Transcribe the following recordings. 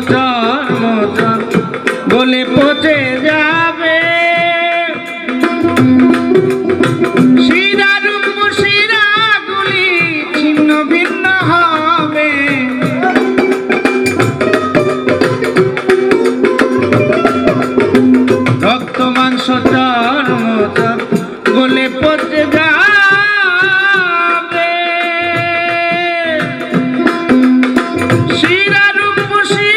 চর্ম চর গলে পচে যাবে। রক্ত মাংস গলে পচে যাবে। শিরাগুলি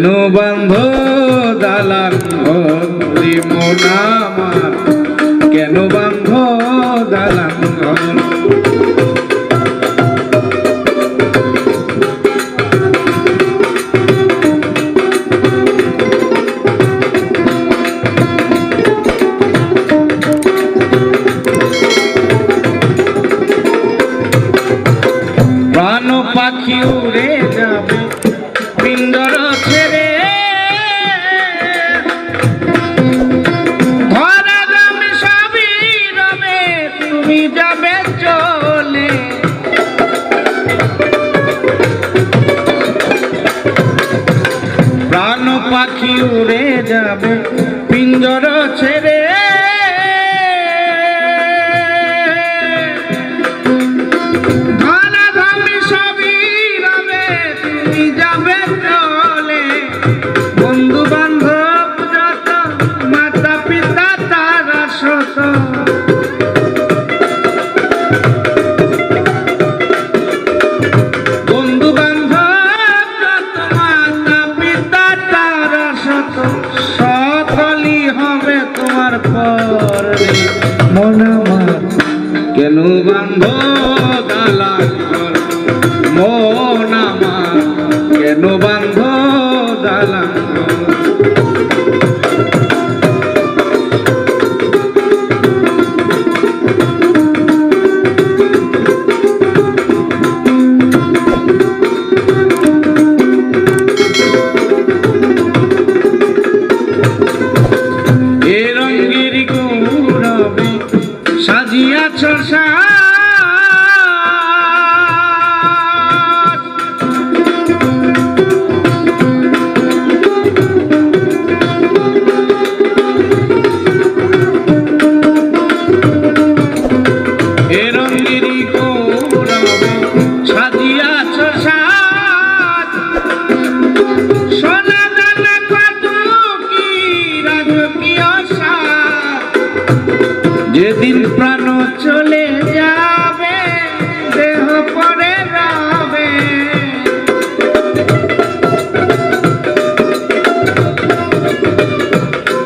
কেন বন্ধ দালান ঘর রে মোনামার কেন বন্ধ দালান ঘর প্রাণ পাখি উড়ে যাবে তুমি যাবে চলে। প্রাণ পাখি উড়ে যাবে, পিঞ্জর ছেড়ে। বন্ধু বান্ধব যত মাতা পিতা তারা শত কেন বান্ধ গালা? মন আমার কেন বান্ধ সাজ। যেদিন প্রাণ চলে যাবে, দেহ পরে রবে।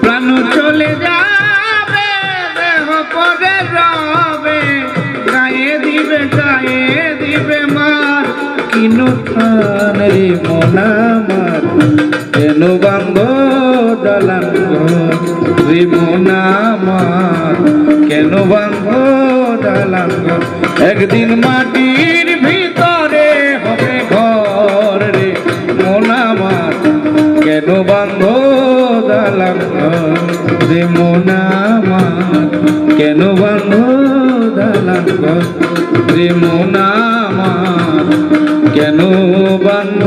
প্রাণ চলে যাবে, দেহ পরে রবে। গায়ে দিবে গায়ে দিবে মার। কিনো খান রে মোনামার কেন বাঙ্গ ঘর রে কেন বাঙ্গ ঘর একদিন মাটির ভিতরে হবে ঘর রে। মোনামার কেন বাঙ্গ ঘর রে মোনামার কেন বাঙ্গ ঘর রে মোনামার কেন বান্ধ